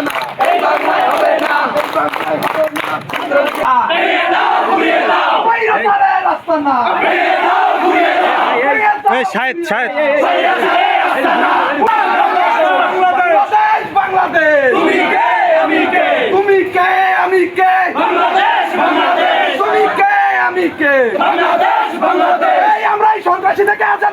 না। এই বাংলায় হবে না। এই বাংলায় হবে না। ফিরিয়ে সন্ত্রাসী থেকে আজাদ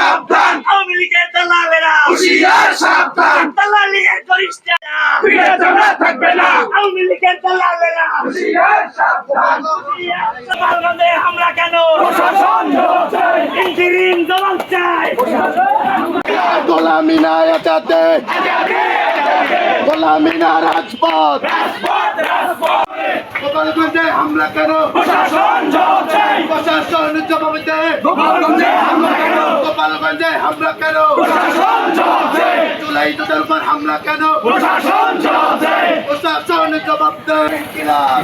হুশিয়ার সাবধান। দালালির গরিষ্ঠরা ফিরে চামড়া থাকবে না। আওয়ামী লীগের দালালেরা হুশিয়ার সাবধান। গোপালগঞ্জে হামলা কেন? প্রশাসন জবাব জবাব চাই। গোলামি না আজাদে গোলামি না রাজপথ। রাজপথ রাজপথ। গোপালগঞ্জে হামলা কেন? প্রশাসন জবাব চাই। প্রশাসন জবাব দেয় গোপালগঞ্জে হামলা কেন? গোপালগঞ্জে হামলা কেন? জুলাই তোদের উপর হামলা কেন? প্রশাসন জবাব চাই প্রশাসন জবাব দেয়। ইনকিলাব